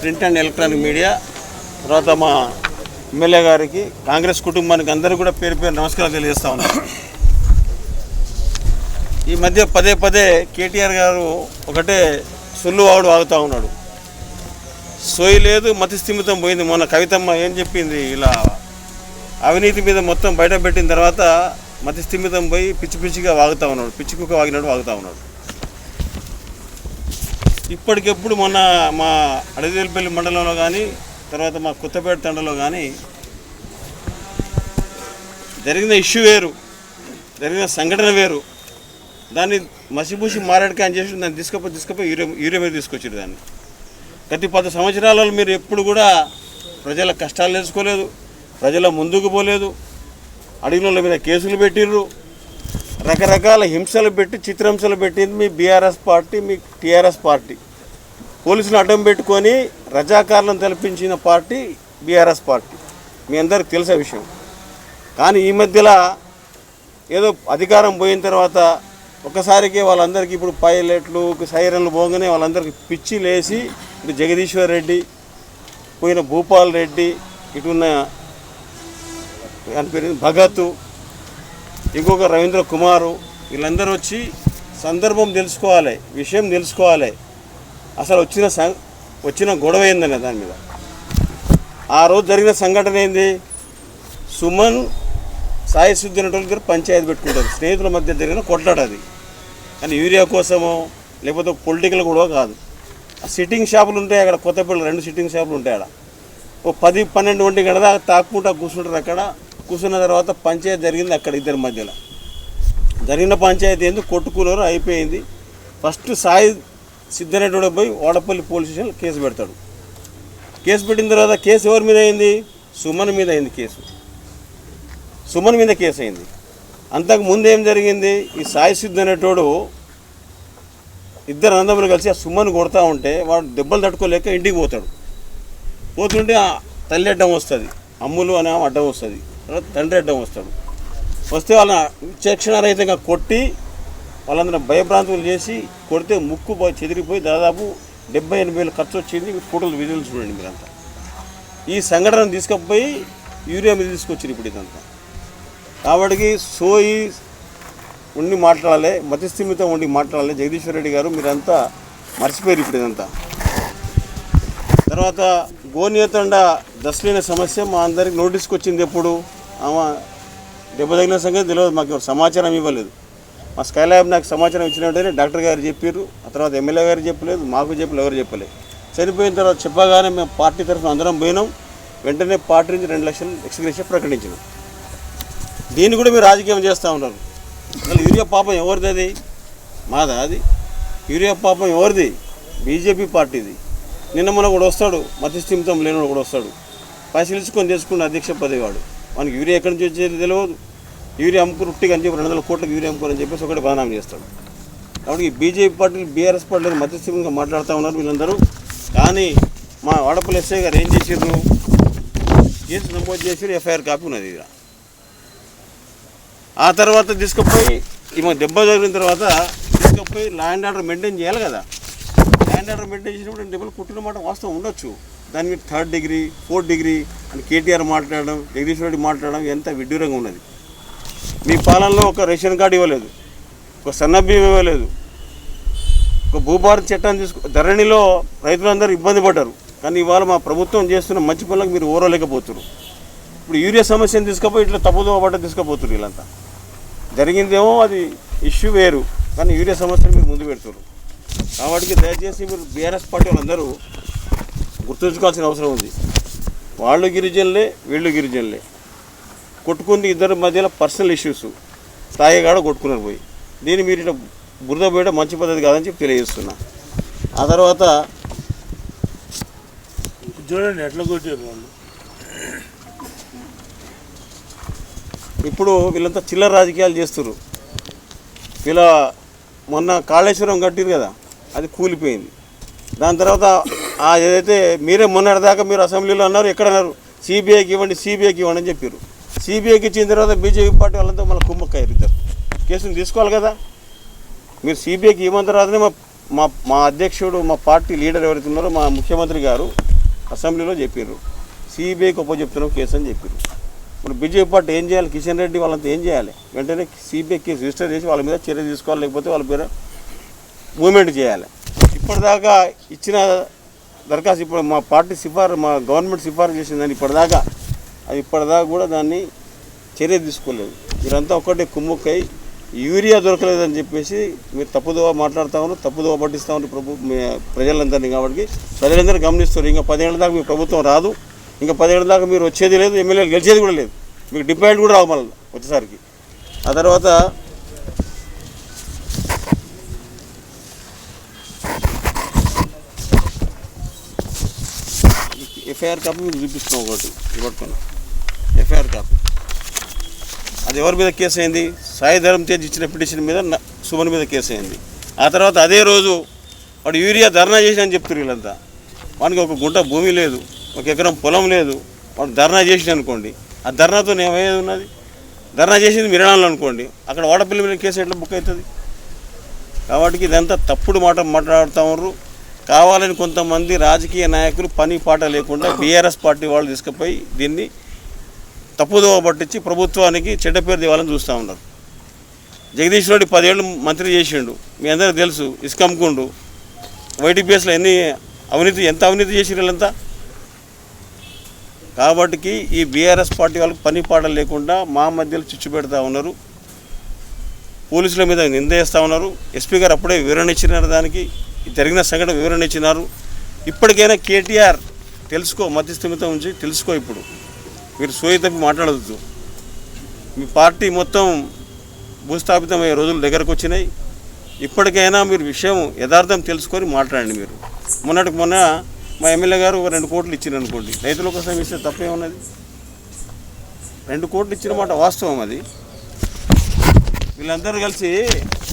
Print and electronic media. తర్వాత మా MLA గారికి కాంగ్రెస్ కుటుంబానికి అందరూ కూడా పేరు పేరు నమస్కారాలు తెలియజేస్తా ఉన్నాను ఈ మధ్య పదే పదే కేటీఆర్ గారు ఒకటే సొల్లు వాడు ఆగుతూ ఉన్నాడు. సోయి లేదు మతి స్థిమితం పోయింది. మొన్న కవితమ్మ ఏం చెప్పింది? ఇలా అవినీతి మీద మొత్తం బయట పెట్టిన తర్వాత మతి స్థిమితం పోయి పిచ్చి పిచ్చిగా వాగుతూ ఉన్నాడు. పిచ్చి కుక్క వాగినట్టు వాగుతూ ఉన్నాడు. ఇప్పటికెప్పుడు మొన్న మా అడవిపల్లి మండలంలో కానీ తర్వాత మా కొత్తపేట తండలో కానీ జరిగిన ఇష్యూ వేరు జరిగిన సంఘటన వేరు. దాన్ని మసిపూసి మారాడికి అని చేసి దాన్ని తీసుకపోయి తీసుకపోయి యూరియా యూరియా మీద తీసుకొచ్చారు దాన్ని. ప్రతి పది సంవత్సరాలలో మీరు ఎప్పుడు కూడా ప్రజల కష్టాలు తెలుసుకోలేదు ప్రజల ముందుకు పోలేదు. అడవిల మీద కేసులు పెట్టిర్రు. రకరకాల హింసలు పెట్టి చిత్రహింసలు పెట్టింది మీ బీఆర్ఎస్ పార్టీ మీ టీఆర్ఎస్ పార్టీ. పోలీసులు అడ్డం పెట్టుకొని రజాకారులను తలపించిన పార్టీ బీఆర్ఎస్ పార్టీ. మీ అందరికి తెలిసే విషయం. కానీ ఈ మధ్యలో ఏదో అధికారం పోయిన తర్వాత ఒకసారికి వాళ్ళందరికీ ఇప్పుడు పైలట్లు సైరన్లు పోగానే వాళ్ళందరికీ పిచ్చి లేసి ఇటు జగదీశ్వర్ రెడ్డి పోయిన భూపాల్ రెడ్డి ఇటున్న అని పేరు భగత్ ఇంకొక రవీంద్ర కుమారు వీళ్ళందరూ వచ్చి సందర్భం తెలుసుకోవాలి విషయం తెలుసుకోవాలి. అసలు వచ్చిన సం వచ్చిన గొడవ ఏందనే దాని మీద. ఆ రోజు జరిగిన సంఘటన ఏంది? సుమన్ సాయి సిద్ధినటువంటి దగ్గర పంచాయతీ పెట్టుకుంటారు. స్నేహితుల మధ్య జరిగిన కొట్లాట అది. కానీ యూరియా కోసమో లేకపోతే పొలిటికల్ కూడా కాదు. ఆ సిట్టింగ్ షాపులు ఉంటాయి అక్కడ కొత్తపల్లి రెండు సిట్టింగ్ షాపులు ఉంటాయి అక్కడ ఓ పది పన్నెండు ఒంటి గంట దాకా తాక్కుంటా కూర్చుంటారు అక్కడ. కూర్చున్న తర్వాత పంచాయతీ జరిగింది అక్కడ ఇద్దరి మధ్యలో. జరిగిన పంచాయతీ ఏంది? కొట్టుకున్నారు అయిపోయింది. ఫస్ట్ సాయి సిద్ధరెడ్డి పోయి వాడపల్లి పోలీస్ స్టేషన్ కేసు పెడతాడు. కేసు పెట్టిన తర్వాత కేసు ఎవరి మీద అయింది? సుమన్ మీద అయింది కేసు. సుమన్ మీద కేసు అయింది. అంతకు ముందు ఏం జరిగింది? ఈ సాయి సిద్ధు అనేటోడు ఇద్దరు అందములు కలిసి ఆ సుమన్ కొడతా ఉంటే వాడు దెబ్బలు తట్టుకోలేక ఇంటికి పోతాడు. పోతుంటే ఆ తల్లి అడ్డం వస్తుంది. అమ్ములు అనే అడ్డం వస్తుంది. తర్వాత తండ్రి అడ్డం వస్తాడు. వస్తే వాళ్ళని విచక్షణారహితంగా కొట్టి వాళ్ళందరూ భయభ్రాంతులు చేసి కొడితే ముక్కు చెదిరిపోయి దాదాపు డెబ్బై ఎనభై వేలు ఖర్చు వచ్చింది ఫోటోలు విధులు చూడండి మీరంతా. ఈ సంఘటన తీసుకుపోయి యూరియా మీద తీసుకొచ్చింది ఇప్పుడు ఇదంతా. కాబట్టి సోయి ఉండి మాట్లాడాలి మతిస్థిమితో ఉండి మాట్లాడాలి. జగదీశ్వర్ రెడ్డి గారు మీరంతా మర్చిపోయారు ఇప్పుడు ఇదంతా. తర్వాత గోనియతండ దశలైన సమస్య మా అందరికి నోటీస్కి వచ్చింది ఎప్పుడు? ఆమె దెబ్బ తగిన సంగతి తెలియదు మాకు ఎవరు సమాచారం ఇవ్వలేదు. మా స్కైలాబ్ నాకు సమాచారం ఇచ్చిన వెంటనే డాక్టర్ గారు చెప్పారు ఆ తర్వాత ఎమ్మెల్యే గారు చెప్పలేదు మాకు చెప్పలేదు ఎవరు చెప్పలేదు. చనిపోయిన తర్వాత చెప్పగానే మేము పార్టీ తరఫున అందరం పోయినాం వెంటనే పార్టీ నుంచి రెండు లక్షలు ఎక్స్గ్రేషన్ ప్రకటించినాం. దీన్ని కూడా మీరు రాజకీయం చేస్తూ ఉన్నారు. అసలు యూరియా పాపం ఎవరిది అది? మాదా అది? యూరియా పాపం ఎవరిది? బీజేపీ పార్టీది. నిన్న మొన్న కూడా వస్తాడు మతిస్థిమితం లేనివాడు కూడా వస్తాడు. పరిశీలించుకొని తెచ్చుకున్న అధ్యక్ష పదవివాడు మనకి యూరియా ఎక్కడి నుంచి వచ్చేది తెలియదు యూరియా అమ్ముకుని రొట్టిగా అని చెప్పి రెండు వందల కోట్లకు యూరియా అమ్ముకోని చెప్పేసి ఒకటి బదనామం చేస్తాడు. కాబట్టి ఈ బీజేపీ పార్టీలు బీఆర్ఎస్ పార్టీలు మధ్యస్థిమితంగా మాట్లాడుతూ ఉన్నారు వీళ్ళందరూ. కానీ మా వాడపల్లి ఎస్ఐ గారు ఏం చేసిర్రు? కేసు నమోదు చేసి ఎఫ్ఐఆర్ కాపీ ఉన్నది ఇక్కడ ఆ తర్వాత తీసుకుపోయి ఈమె దెబ్బ జరిగిన తర్వాత తీసుకుపోయి ల్యాండ్ ఆర్డర్ మెయింటైన్ చేయాలి కదా. ల్యాండ్ మెయింటైన్ చేసినప్పుడు దెబ్బలు కుట్టిన మాట వాస్తవం ఉండొచ్చు. దాని మీద థర్డ్ డిగ్రీ ఫోర్త్ డిగ్రీ అని కేటీఆర్ మాట్లాడడం జగదీశ్వర్ రెడ్డి మాట్లాడడం ఎంత విడ్డూరంగా ఉన్నది. మీ పాలనలో ఒక రేషన్ కార్డు ఇవ్వలేదు ఒక సన్నబియ్యం ఇవ్వలేదు ఒక భూభారత చట్టాన్ని తీసుకు ధరణిలో రైతులందరూ ఇబ్బంది పడ్డారు. కానీ ఇవాళ మా ప్రభుత్వం చేస్తున్న మంచి పనులకు మీరు ఓరలేకపోతున్నారు. ఇప్పుడు యూరియా సమస్యను తీసుకుపోయి ఇట్లా తప్పుదో పడ్డ తీసుకుపోతున్నారు వీళ్ళంతా. జరిగిందేమో అది ఇష్యూ వేరు కానీ యూరియా సమస్యను మీరు ముందు పెడుతున్నారు. కాబట్టి దయచేసి మీరు బీఆర్ఎస్ పార్టీ వాళ్ళందరూ గుర్తుంచుకోవాల్సిన అవసరం ఉంది. వాళ్ళు గిరిజనులే వీళ్ళు గిరిజనులే. కొట్టుకుంది ఇద్దరి మధ్యలో పర్సనల్ ఇష్యూస్. తాయిగాడ కొట్టుకున్నారు పోయి. దీన్ని మీరు ఇట్లా బురద పోయడం మంచి పద్ధతి కాదని చెప్పి తెలియజేస్తున్నా. ఆ తర్వాత చూడండి ఎట్లా కొట్టారు వాళ్ళు. ఇప్పుడు వీళ్ళంతా చిల్లర రాజకీయాలు చేస్తున్నారు వీళ్ళ మొన్న కాళేశ్వరం కట్టిరు కదా అది కూలిపోయింది. దాని తర్వాత ఏదైతే మీరే మొన్నటిదాకా మీరు అసెంబ్లీలో అన్నారు ఎక్కడ అన్నారు సిబిఐకి ఇవ్వండి సిబిఐకి ఇవ్వండి అని చెప్పారు. సిబిఐకి ఇచ్చిన తర్వాత బీజేపీ పార్టీ వాళ్ళంతా మళ్ళీ కుమ్మక్కయ్యారు ఇద్దరు. కేసును తీసుకోవాలి కదా. మీరు సిబిఐకి ఇవ్వని తర్వాతనే మా మా మా అధ్యక్షుడు మా పార్టీ లీడర్ ఎవరైతే ఉన్నారో మా ముఖ్యమంత్రి గారు అసెంబ్లీలో చెప్పారు సిబిఐకి ఒప్ప చెప్తున్నాం కేసు అని చెప్పారు ఇప్పుడు బీజేపీ పార్టీ ఏం చేయాలి? కిషన్ రెడ్డి వాళ్ళంతా ఏం చేయాలి? వెంటనే సిబిఐ కేసు రిజిస్టర్ చేసి వాళ్ళ మీద చర్య తీసుకోవాలి లేకపోతే వాళ్ళ పేరు మూమెంట్ చేయాలి. ఇప్పటిదాకా ఇచ్చిన దరఖాస్తు ఇప్పుడు మా పార్టీ సిఫారు మా గవర్నమెంట్ సిఫారు చేసిందని ఇప్పటిదాకా అది ఇప్పటిదాకా కూడా దాన్ని చర్య తీసుకోలేదు. మీరంతా ఒక్కటే కుమ్ముక్కై యూరియా దొరకలేదని చెప్పేసి మీరు తప్పుదోవ మాట్లాడుతా ఉన్నారు తప్పుదోవ పట్టిస్తూ ఉన్నారు ప్రభు మీ ప్రజలందరినీ కాబట్టి. ప్రజలందరూ గమనిస్తారు ఇంకా పదేళ్ళ దాకా మీ ప్రభుత్వం రాదు. ఇంకా పదిహేడు దాకా మీరు వచ్చేది లేదు ఎమ్మెల్యేలు గెలిచేది కూడా లేదు. మీకు డిపాజిట్ కూడా రావు మళ్ళీ వచ్చేసరికి. ఆ తర్వాత ఎఫ్ఐఆర్ కాపీ మీకు చూపిస్తున్నాం ఒకటి పట్టుకున్నా ఎఫ్ఐఆర్ కాపీ. అది ఎవరి మీద కేసు అయింది? సాయి ధరం తేజ్ ఇచ్చిన పిటిషన్ మీద సుమన్ మీద కేసు అయింది. ఆ తర్వాత అదే రోజు వాడు యూరియా ధర్నా చేసి అని చెప్తారు వీళ్ళంతా. వానికి ఒక గుంట భూమి లేదు. ఒక ఎకరం పొలం లేదు. వాడు ధర్నా చేసింది అనుకోండి. ఆ ధర్నాతో ఏమయ్యేది ఉన్నది? ధర్నా చేసింది మిరణాలు అనుకోండి. అక్కడ వాడపల్లి మీద కేసు ఎట్లా బుక్ అవుతుంది? కాబట్టి ఇదంతా తప్పుడు మాట మాట్లాడుతున్నారు కావాలని కొంతమంది రాజకీయ నాయకులు పని పాట లేకుండా బీఆర్ఎస్ పార్టీ వాళ్ళు తీసుకుపోయి దీన్ని తప్పుదోవ పట్టించి ప్రభుత్వానికి చెడ్డ పేరు తేవాలని చూస్తూ ఉన్నారు. జగదీష్ రెడ్డి పదేళ్ళు మంత్రి చేసిండు. మీ అందరికీ తెలుసు ఇసుక వైటీపీఎస్లో ఎన్ని అవినీతి ఎంత అవినీతి చేసిరు వీళ్ళంతా? కాబట్టి ఈ బీఆర్ఎస్ పార్టీ వాళ్ళకి పని పాట లేకుండా మా మధ్యలో చిచ్చు పెడతా ఉన్నారు. పోలీసుల మీద నిందేస్తూ ఉన్నారు. ఎస్పీ గారు అప్పుడే వివరణ ఇచ్చినారు దానికి. జరిగిన సంఘటన వివరణ ఇచ్చినారు. ఇప్పటికైనా కేటీఆర్ తెలుసుకో మధ్యస్థిమితం ఉంచి తెలుసుకో ఇప్పుడు. మీరు సోయి తప్పి మాట్లాడవద్దు మీ పార్టీ మొత్తం భూస్థాపితమయ్యే రోజులు దగ్గరకు వచ్చినాయి. ఇప్పటికైనా మీరు విషయం యథార్థం తెలుసుకొని మాట్లాడండి మీరు. మొన్నటికి మొన్న మా ఎమ్మెల్యే గారు ఒక రెండు కోట్లు ఇచ్చింది అనుకోండి రైతుల కోసం ఇస్తే తప్పేమున్నది? రెండు కోట్లు ఇచ్చిన మాట వాస్తవం అది. వీళ్ళందరూ కలిసి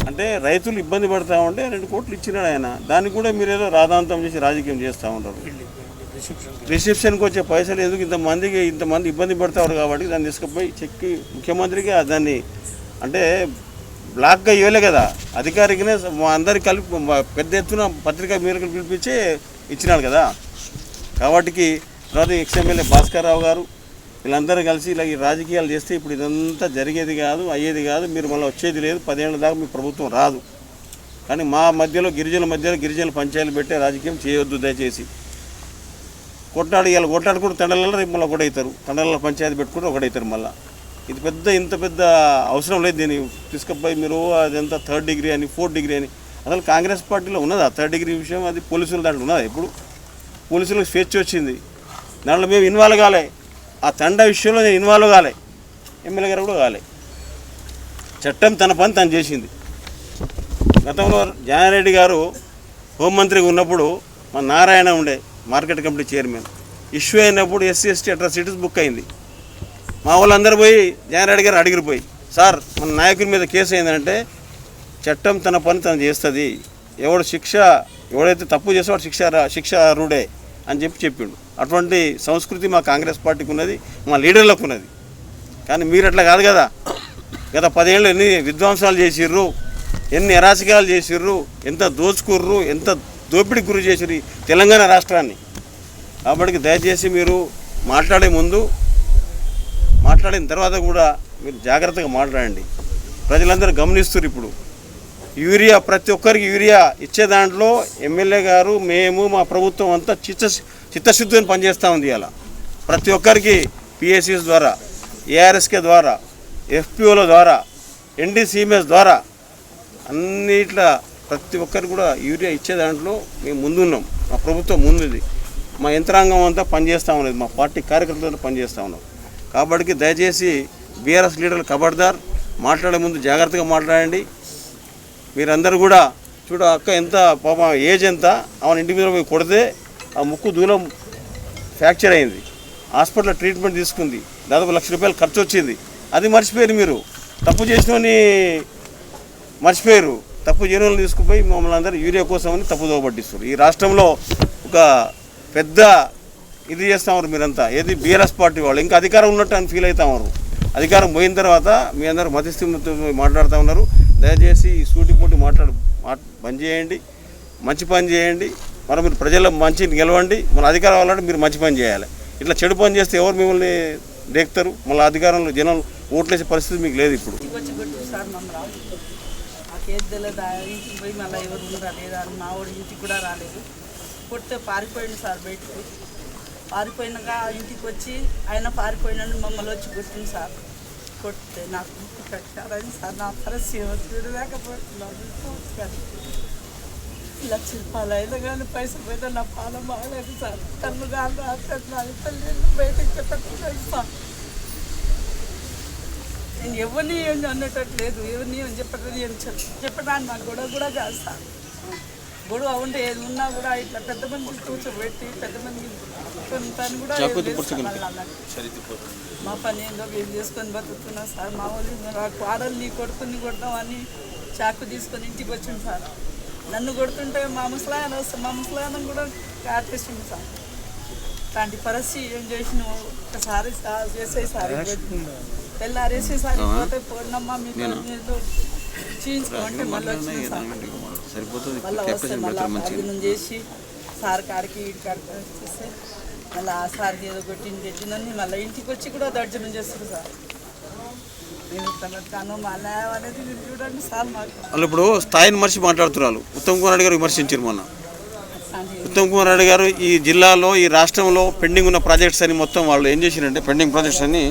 అంటే రైతులు ఇబ్బంది పడతా ఉంటే రెండు కోట్లు ఇచ్చినాడు ఆయన. దానికి కూడా మీరు ఏదో రాధాంతం చేసి రాజకీయం చేస్తూ ఉంటారు. రిసెప్షన్కి వచ్చే పైసలు ఎందుకు? ఇంతమందికి ఇంతమంది ఇబ్బంది పడతారు కాబట్టి దాన్ని తీసుకుపోయి చెక్కి ముఖ్యమంత్రికి దాన్ని అంటే బ్లాక్గా ఇవ్వలే కదా. అధికారికనే మా అందరికి కలిపి మా పెద్ద ఎత్తున పత్రికా మీరు పిలిపించి ఇచ్చినాడు కదా. కాబట్టి తర్వాత ఎక్స్ఎమ్మెల్యే భాస్కర్ రావు గారు వీళ్ళందరూ కలిసి ఇలా ఈ రాజకీయాలు చేస్తే ఇప్పుడు ఇదంతా జరిగేది కాదు అయ్యేది కాదు మీరు మళ్ళీ వచ్చేది లేదు పదేళ్ళ దాకా మీ ప్రభుత్వం రాదు. కానీ మా మధ్యలో గిరిజనుల మధ్యలో గిరిజనుల పంచాయతీలు పెట్టే రాజకీయం చేయొద్దు దయచేసి. కొట్లాడి ఇలా కొట్లాడుకుంటూ తండలలో రేపు మళ్ళీ ఒకటవుతారు తండలలో పంచాయతీ పెట్టుకుంటే ఒకటవుతారు మళ్ళీ. ఇది పెద్ద ఇంత పెద్ద అవసరం లేదు దీన్ని తీసుకుపోయి మీరు అదంతా థర్డ్ డిగ్రీ అని ఫోర్త్ డిగ్రీ అని అసలు కాంగ్రెస్ పార్టీలో ఉన్నదా? థర్డ్ డిగ్రీ విషయం అది పోలీసుల దాంట్లో ఉన్నదా? ఇప్పుడు పోలీసులకు స్వేచ్ఛ వచ్చింది. దాంట్లో మేము ఇన్వాల్వ్ కాలే. ఆ తండ విషయంలో నేను ఇన్వాల్వ్ కాలే. ఎమ్మెల్యే గారు కూడా కాలే. చట్టం తన పని తను చేసింది. గతంలో జానారెడ్డి గారు హోంమంత్రిగా ఉన్నప్పుడు మా నారాయణ ఉండే మార్కెట్ కమిటీ చైర్మన్. ఇష్యూ అయినప్పుడు ఎస్సీ ఎస్టీ అట్రాసిటీస్ బుక్ అయింది. మా వాళ్ళందరూ పోయి జానారెడ్డి గారు అడిగిరిపోయి సార్ మన నాయకుని మీద కేసు అయిందంటే చట్టం తన పని తను చేస్తుంది. ఎవడు శిక్ష ఎవడైతే తప్పు చేస్తే వాడు శిక్ష శిక్షారుడే అని చెప్పి చెప్పిండు. అటువంటి సంస్కృతి మా కాంగ్రెస్ పార్టీకి ఉన్నది మా లీడర్లకు ఉన్నది కానీ మీరు అట్లా కాదు కదా. గత పదేళ్ళు ఎన్ని విధ్వంసాలు చేసిర్రు ఎన్ని అరాచకాలు చేసిర్రు ఎంత దోచుకుర్రు ఎంత దోపిడికి గురి చేసిర్రు తెలంగాణ రాష్ట్రాన్ని. కాబట్టి దయచేసి మీరు మాట్లాడే ముందు మాట్లాడిన తర్వాత కూడా మీరు జాగ్రత్తగా మాట్లాడండి. ప్రజలందరూ గమనిస్తున్నారు ఇప్పుడు. యూరియా ప్రతి ఒక్కరికి యూరియా ఇచ్చే దాంట్లో ఎమ్మెల్యే గారు మేము మా ప్రభుత్వం అంతా చిత్త చిత్తశుద్ధిని పనిచేస్తూ ఉంది ఇలా ప్రతి ఒక్కరికి పిఎస్సిస్ ద్వారా ఏఆర్ఎస్కే ద్వారా ఎఫ్పిఓల ద్వారా ఎన్డీసీఎంఎస్ ద్వారా అన్నిట్లా ప్రతి ఒక్కరికి కూడా యూరియా ఇచ్చే దాంట్లో మేము ముందున్నాం. మా ప్రభుత్వం ముందుది. మా యంత్రాంగం అంతా పనిచేస్తూ ఉన్నది. మా పార్టీ కార్యకర్తలతో పనిచేస్తూ ఉన్నాం. కాబట్టి దయచేసి బీఆర్ఎస్ లీడర్లు కబడ్దార్ మాట్లాడే ముందు జాగ్రత్తగా మాట్లాడండి. మీరందరూ కూడా చూడ అక్క ఎంత పాప ఏజ్ ఎంత? ఆమె ఇంటి మీద పోయి కొడితే ఆ ముక్కు దూలం ఫ్రాక్చర్ అయింది. హాస్పిటల్లో ట్రీట్మెంట్ తీసుకుంది. దాదాపు లక్ష రూపాయలు ఖర్చు వచ్చింది. అది మర్చిపోయారు మీరు. తప్పు చేసినోని మర్చిపోయారు. తప్పు చేయని తీసుకుపోయి మమ్మల్ని అందరూ యూరియా కోసమని తప్పు దోబట్టిస్తారు ఈ రాష్ట్రంలో ఒక పెద్ద ఇది చేస్తామన్నారు మీరంతా. ఏది బీఆర్ఎస్ పార్టీ వాళ్ళు. ఇంకా అధికారం ఉన్నట్టు అని ఫీల్ అవుతా అధికారం పోయిన తర్వాత మీ అందరూ మధ్యస్థిమితో మాట్లాడుతూ ఉన్నారు. దయచేసి ఈ పోటీ మాట్లాడు మాట్ బంద్ చేయండి. మంచి పని చేయండి. మరి మీరు ప్రజల మంచి గెలవండి. మన అధికారం కావాలంటే మీరు మంచి పని చేయాలి. ఇట్లా చెడు పని చేస్తే ఎవరు మిమ్మల్ని రేక్తారు మళ్ళీ అధికారంలో జనం ఓట్లేసే పరిస్థితి మీకు లేదు ఇప్పుడు. ఇంటికి సార్ తెలియదు? కూడా రాలేదు. కొడితే పారిపోయింది సార్ బయటకు. పారిపోయినాక ఇంటికి వచ్చి ఆయన పారిపోయినాడు మమ్మల్ని వచ్చి కొట్టింది సార్. కొట్టే నాకు ముక్కు కట్టారని సార్ నా పరిస్థితి చూడలేకపోతున్నాను లక్ష రూపాయలు అయినా కానీ పైసలు పోయితే నా పాల బాగలేదు సార్ కళ్ళు కాదు రాత్రి తల్లి బయటకు చెప్పట్లేదు సార్ నేను ఎవరిని ఏం అనేటట్లేదు ఎవరిని ఏం చెప్పట్లేదు ఏం చెప్ప చెప్పడానికి నాకు కూడా కూడా కాదు సార్ గొడవ ఉంటే ఏది ఉన్నా కూడా ఇట్లా పెద్ద మంది కూర్చోబెట్టి పెద్ద మంది కూడా ఏం సార్. మా పని ఏందో మేము చేసుకొని బతుకుతున్నా సార్. మా వాళ్ళు ఆడల్ని కొడుకుని కొడదామని చాకు తీసుకొని ఇంటికి వచ్చింది సార్. నన్ను కొడుతుంటే మా ముసలాయన వస్తే మా ముసలాయన కూడా కాటేసింది సార్. అలాంటి పరిస్థితి ఏం చేసినావు? ఒకసారి సార్ చేసేసారి తెల్లారేసేసారి పోతే పోయినమ్మా మీకు ఏదో చేయించుకోండి మళ్ళీ వచ్చింది సార్. సరిపోతుంది. మళ్ళీ చేసి సార్ కాడికి ఈడి కాడికి వచ్చేస్తే మళ్ళీ ఆ సార్కి ఏదో కొట్టింది తెచ్చిందని మళ్ళీ ఇంటికి వచ్చి కూడా దర్శనం చేస్తారు సార్. సార్ వాళ్ళు ఇప్పుడు స్థాయిని మర్చి మాట్లాడుతున్నారు. ఉత్తమ్ కుమార్ రెడ్డి గారు విమర్శించారు మొన్న. ఉత్తమ్ కుమార్ రెడ్డి గారు ఈ జిల్లాలో ఈ రాష్ట్రంలో పెండింగ్ ఉన్న ప్రాజెక్ట్స్ అని మొత్తం వాళ్ళు ఏం చేసిరంటే పెండింగ్ ప్రాజెక్ట్స్ అన్ని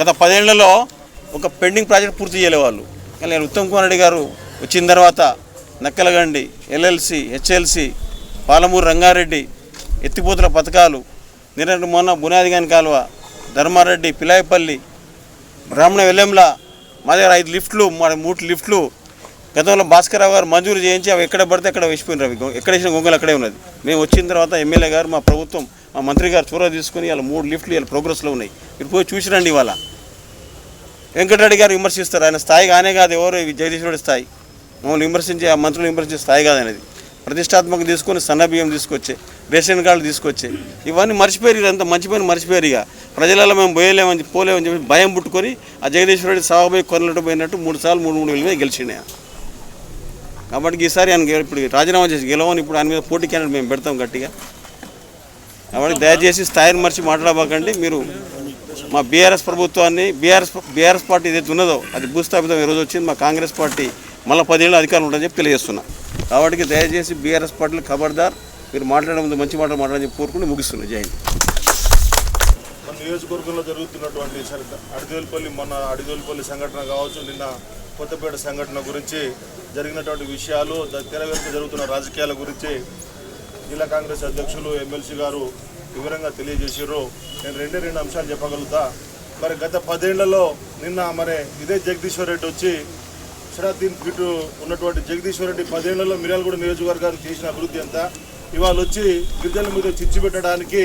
గత పదేళ్ళలో ఒక పెండింగ్ ప్రాజెక్ట్ పూర్తి చేయలే వాళ్ళు. కానీ ఉత్తమ్ కుమార్ రెడ్డి గారు వచ్చిన తర్వాత నక్కలగండి ఎల్ఎల్సి హెచ్ఎల్సి పాలమూరు రంగారెడ్డి ఎత్తిపోతుల పథకాలు నిన్నటి మొన్న బునాదిగాని కాలువ ధర్మారెడ్డి పిలాయపల్లి బ్రాహ్మణ వెల్లెంల మా దగ్గర ఐదు లిఫ్ట్లు మా మూడు లిఫ్ట్లు. గతంలో భాస్కరరావు గారు మంజూరు చేయించి అవి ఎక్కడ పడితే అక్కడ వేసిపోయినారు అవి. ఎక్కడ వేసిన గొంగలు అక్కడే ఉన్నది. మేము వచ్చిన తర్వాత ఎమ్మెల్యే గారు మా ప్రభుత్వం మా మంత్రి గారు చొరవ తీసుకుని వాళ్ళ మూడు లిఫ్ట్లు వీళ్ళ ప్రోగ్రెస్లో ఉన్నాయి. మీరు పోయి చూసిరండి ఇవాళ. వెంకటరెడ్డి గారు విమర్శిస్తారు. ఆయన స్థాయి కానే కాదు ఎవరు? ఈ జగదీశ్వరుడి స్థాయి. మమ్మల్ని విమర్శించే ఆ మంత్రులు విమర్శించే స్థాయి కాదు అనేది ప్రతిష్టాత్మక తీసుకొని సన్న బియ్యం తీసుకొచ్చే రేషన్ కార్డులు తీసుకొచ్చే ఇవన్నీ మర్చిపోయారు ఇదంతా మంచి పని మర్చిపోయారు ఇక. ప్రజలలో మేము పోయలేమని పోలేమని చెప్పి భయం పుట్టుకొని ఆ జగదీశ్వరుడి సభపై కొనలట్టు పోయినట్టు మూడు సార్లు మూడు మూడు వేల మీద గెలిచిండే కాబట్టి ఈసారి ఆయన ఇప్పుడు రాజీనామా చేసి గెలవని ఇప్పుడు ఆయన మీద పోటీ క్యాండిడేట్ మేము పెడతాం గట్టిగా. కాబట్టి దయచేసి స్థాయిని మర్చి మాట్లాడబాకండి. మీరు మా బీఆర్ఎస్ ప్రభుత్వాన్ని బీఆర్ఎస్ బీఆర్ఎస్ పార్టీ ఏదైతే ఉన్నదో అది భూస్థాపితం ఈరోజు వచ్చింది. మా కాంగ్రెస్ పార్టీ మళ్ళీ పదేళ్ళు అధికారం ఉంటుందని చెప్పి తెలియజేస్తున్నా. కాబట్టి దయచేసి బీఆర్ఎస్ పార్టీలు ఖబర్దార్ మీరు మాట్లాడే ముందు మంచి మాటలు మాట్లాడని చెప్పి కోరుకుని ముగిస్తున్నా. జై హింద్. నియోజకవర్గంలో జరుగుతున్నటువంటి సరి అడిదోలిపల్లి మన అడిదోలిపల్లి సంఘటన కావచ్చు నిన్న కొత్తపేట సంఘటన గురించి జరిగినటువంటి విషయాలు తెర జరుగుతున్న రాజకీయాల గురించి జిల్లా కాంగ్రెస్ అధ్యక్షులు ఎమ్మెల్సీ గారు వివరంగా తెలియజేసారు నేను రెండే రెండు అంశాలు చెప్పగలుగుతా. మరి గత పదేళ్ళలో నిన్న మరి ఇదే జగదీశ్వర్ రెడ్డి వచ్చి షరాద్దీన్ గిట్టు ఉన్నటువంటి జగదీశ్వర్ రెడ్డి పదేళ్ళలో మిర్యాలగూడ నియోజకవర్గానికి చేసిన అభివృద్ధి అంతా ఇవాళ వచ్చి గిరిజనుల మీద చిచ్చు పెట్టడానికి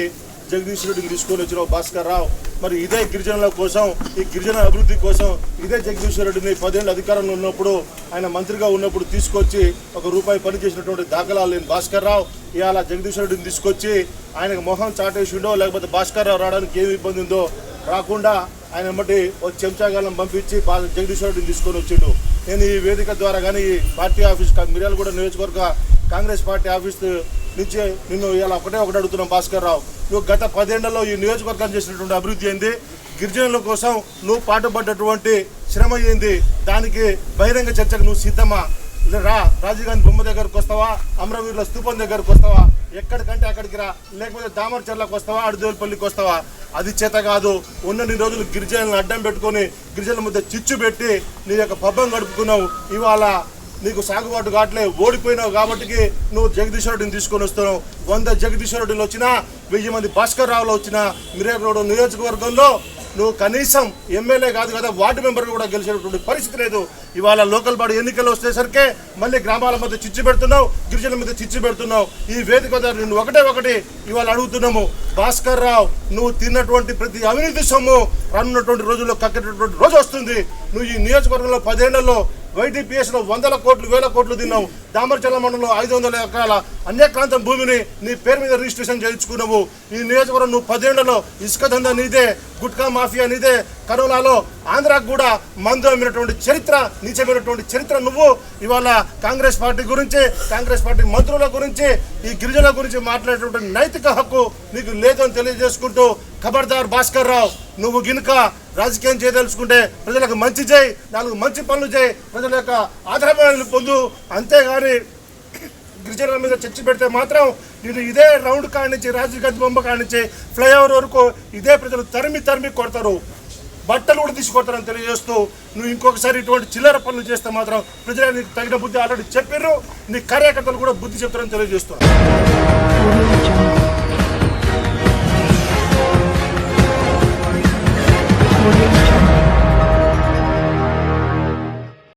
జగదీష్ రెడ్డి తీసుకొని వచ్చిన భాస్కర్ రావు. మరి ఇదే గిరిజనుల కోసం ఈ గిరిజన అభివృద్ధి కోసం ఇదే జగదీశ్వర రెడ్డిని పదేళ్ళు అధికారంలో ఉన్నప్పుడు ఆయన మంత్రిగా ఉన్నప్పుడు తీసుకొచ్చి ఒక రూపాయి పని చేసినటువంటి దాఖలాలు లేని భాస్కర్ రావు. ఇవాళ జగదీశ్వర్ రెడ్డిని తీసుకొచ్చి ఆయనకు మొహం చాటేసిండో లేకపోతే భాస్కర్ రావు రావడానికి ఏమి ఇబ్బంది ఉందో రాకుండా ఆయన బట్టి ఒక చెంచాగాలం పంపించి బా- రెడ్డిని తీసుకొని వచ్చిండు. నేను ఈ వేదిక ద్వారా కానీ ఈ పార్టీ ఆఫీస్ మిర్యాలగూడ నియోజకవర్గ కాంగ్రెస్ పార్టీ ఆఫీస్ నుంచి నిన్ను ఇలా ఒకటే ఒకటి అడుగుతున్నాం భాస్కర్ రావు. నువ్వు గత పదేళ్ళలో ఈ నియోజకవర్గం చేసినటువంటి అభివృద్ధి ఏంది? గిరిజనుల కోసం నువ్వు పాటుపడ్డటువంటి శ్రమ ఏంది? దానికి బహిరంగ చర్చకు నువ్వు సిద్ధమా? రా రాజీవ్ గాంధీ బొమ్మ దగ్గరకు వస్తావా? అమరవీరుల స్తూపం దగ్గరకు వస్తావా? ఎక్కడికంటే అక్కడికి రా. లేకపోతే దామరచర్లకు వస్తావా? అడిదేవులపల్లికి వస్తావా? అది చేత కాదు. ఉన్నన్ని రోజులు గిరిజనులను అడ్డం పెట్టుకొని గిరిజనుల మధ్య చిచ్చు పెట్టి నీ యొక్క పబ్బం గడుపుకున్నావు. ఇవాళ నీకు సాగుబాటు కావట్లే. ఓడిపోయినావు కాబట్టి నువ్వు జగదీశ్వరుడిని తీసుకొని వస్తున్నావు. వంద జగదీశ్వరుడిని వచ్చినా వెయ్యి మంది భాస్కర్ రావులు వచ్చినా మిర్యాలగూడ నియోజకవర్గంలో నువ్వు కనీసం ఎమ్మెల్యే కాదు కదా వార్డు మెంబర్ కూడా గెలిచేటటువంటి పరిస్థితి లేదు. ఇవాళ లోకల్ బాడీ ఎన్నికలు వచ్చేసరికి మళ్ళీ గ్రామాల మధ్య చిచ్చు పెడుతున్నావు గిరిజనుల మధ్య చిచ్చు పెడుతున్నావు. ఈ వేదిక ద్వారా నిన్ను ఒకటే ఒకటి ఇవాళ అడుగుతున్నాము. భాస్కర్ రావు నువ్వు తిన్నటువంటి ప్రతి అవినీతి సొమ్ము రానున్నటువంటి రోజుల్లో కక్కేటటువంటి రోజు వస్తుంది. నువ్వు ఈ నియోజకవర్గంలో పదేళ్ళలో వైటీపీఎస్లో వందల కోట్లు వేల కోట్లు తిన్నావు. దామరచల్ల మండలంలో ఐదు వందల ఎకరాల అన్యక్రాంతం భూమిని నీ పేరు మీద రిజిస్ట్రేషన్ చేయించుకున్నావు. ఈ నియోజకవర్గం నువ్వు పదేళ్ళలో ఇసుక దందా నీదే గుట్కా మాఫియా నీదే. కరోనాలో ఆంధ్రాకు కూడా మందమైనటువంటి చరిత్ర నీచమైనటువంటి చరిత్ర నువ్వు. ఇవాళ కాంగ్రెస్ పార్టీ గురించి కాంగ్రెస్ పార్టీ మంత్రుల గురించి ఈ గిరిజనుల గురించి మాట్లాడేటువంటి నైతిక హక్కు నీకు లేదని తెలియజేసుకుంటూ ఖబర్దార్ భాస్కర్ రావు నువ్వు గినుక రాజకీయం చేయదలుచుకుంటే ప్రజలకు మంచి చేయి నాలుగు మంచి పనులు చేయి ప్రజల యొక్క ఆధారమైన పొందు. అంతేగాని గిరిజనుల మీద చర్చ పెడితే మాత్రం నేను ఇదే రౌండ్ కాడి నుంచి రాజీవ్ గాంధీ బొమ్మ కాడి నుంచి ఫ్లైఓవర్ వరకు ఇదే ప్రజలు తరిమి తరిమి కొడతారు. బట్టలు కూడా తీసి కొడతారని తెలియజేస్తూ నువ్వు ఇంకొకసారి ఇటువంటి చిల్లర పనులు చేస్తే మాత్రం ప్రజలకు నీకు తగిన బుద్ధి ఆల్రెడీ చెప్పారు నీ కార్యకర్తలు కూడా బుద్ధి చెప్తారని తెలియజేస్తున్నారు Audio